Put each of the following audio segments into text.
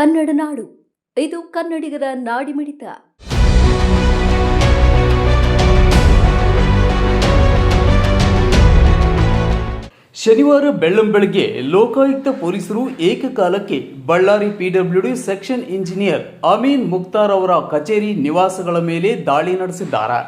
ಕನ್ನಡ ನಾಡು. ಇದು ಕನ್ನಡಿಗರ ನಾಡಿಮಿಡಿತ ಶನಿವಾರ ಬೆಳ್ಳಂಬೆಳಗ್ಗೆ ಲೋಕಾಯುಕ್ತ ಪೊಲೀಸರು ಏಕಕಾಲಕ್ಕೆ Ballari PWD section engineer Amin Mukhtar ಅವರ ಕಚೇರಿ ನಿವಾಸಗಳ ಮೇಲೆ ದಾಳಿ ನಡೆಸಿದ್ದಾರೆ.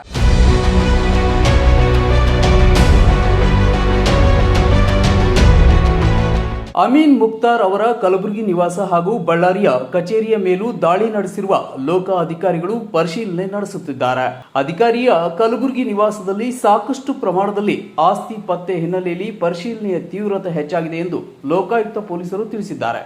ಅಮೀನ್ ಮುಕ್ತಾರ್ ಅವರ ಕಲಬುರಗಿ ನಿವಾಸ ಹಾಗೂ ಬಳ್ಳಾರಿಯ ಕಚೇರಿಯ ಮೇಲೂ ದಾಳಿ ನಡೆಸಿರುವ ಲೋಕ ಅಧಿಕಾರಿಗಳು ಪರಿಶೀಲನೆ ನಡೆಸುತ್ತಿದ್ದಾರೆ. ಅಧಿಕಾರಿಯ ಕಲಬುರಗಿ ನಿವಾಸದಲ್ಲಿ ಸಾಕಷ್ಟು ಪ್ರಮಾಣದಲ್ಲಿ ಆಸ್ತಿ ಪತ್ತೆ ಹಿನ್ನೆಲೆಯಲ್ಲಿ ಪರಿಶೀಲನೆಯ ತೀವ್ರತೆ ಹೆಚ್ಚಾಗಿದೆ ಎಂದು ಲೋಕಾಯುಕ್ತ ಪೊಲೀಸರು ತಿಳಿಸಿದ್ದಾರೆ.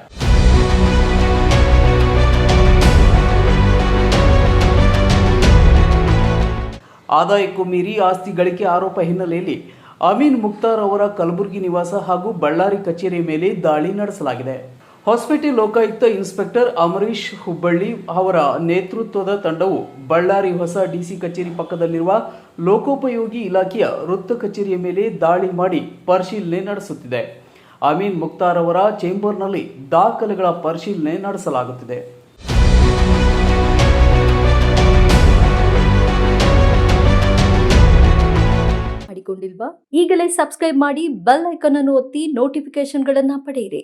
ಆದಾಯಕ್ಕೂ ಮೀರಿ ಆಸ್ತಿ ಗಳಿಕೆ ಆರೋಪ ಹಿನ್ನೆಲೆಯಲ್ಲಿ ಅಮೀನ್ ಮುಕ್ತಾರ್ ಅವರ ಕಲಬುರಗಿ ನಿವಾಸ ಹಾಗೂ ಬಳ್ಳಾರಿ ಕಚೇರಿ ಮೇಲೆ ದಾಳಿ ನಡೆಸಲಾಗಿದೆ. ಹೊಸಪೇಟೆ ಲೋಕಾಯುಕ್ತ ಇನ್ಸ್ಪೆಕ್ಟರ್ ಅಮರೀಶ್ ಹುಬ್ಬಳ್ಳಿ ಅವರ ನೇತೃತ್ವದ ತಂಡವು ಬಳ್ಳಾರಿ ಹೊಸ ಡಿಸಿ ಕಚೇರಿ ಪಕ್ಕದಲ್ಲಿರುವ ಲೋಕೋಪಯೋಗಿ ಇಲಾಖೆಯ ವೃತ್ತ ಕಚೇರಿಯ ಮೇಲೆ ದಾಳಿ ಮಾಡಿ ಪರಿಶೀಲನೆ ನಡೆಸುತ್ತಿದೆ. ಅಮೀನ್ ಮುಕ್ತಾರ್ ಅವರ ಚೇಂಬರ್ನಲ್ಲಿ ದಾಖಲೆಗಳ ಪರಿಶೀಲನೆ ನಡೆಸಲಾಗುತ್ತಿದೆ. ಮಾಡಿಕೊಂಡಿಲ್ವಾ ಈಗಲೇ ಸಬ್ಸ್ಕ್ರೈಬ್ ಮಾಡಿ ಬೆಲ್ ಐಕನ್ ಅನ್ನು ಒತ್ತಿ ನೋಟಿಫಿಕೇಶನ್ಗಳನ್ನ ಪಡೆಯಿರಿ.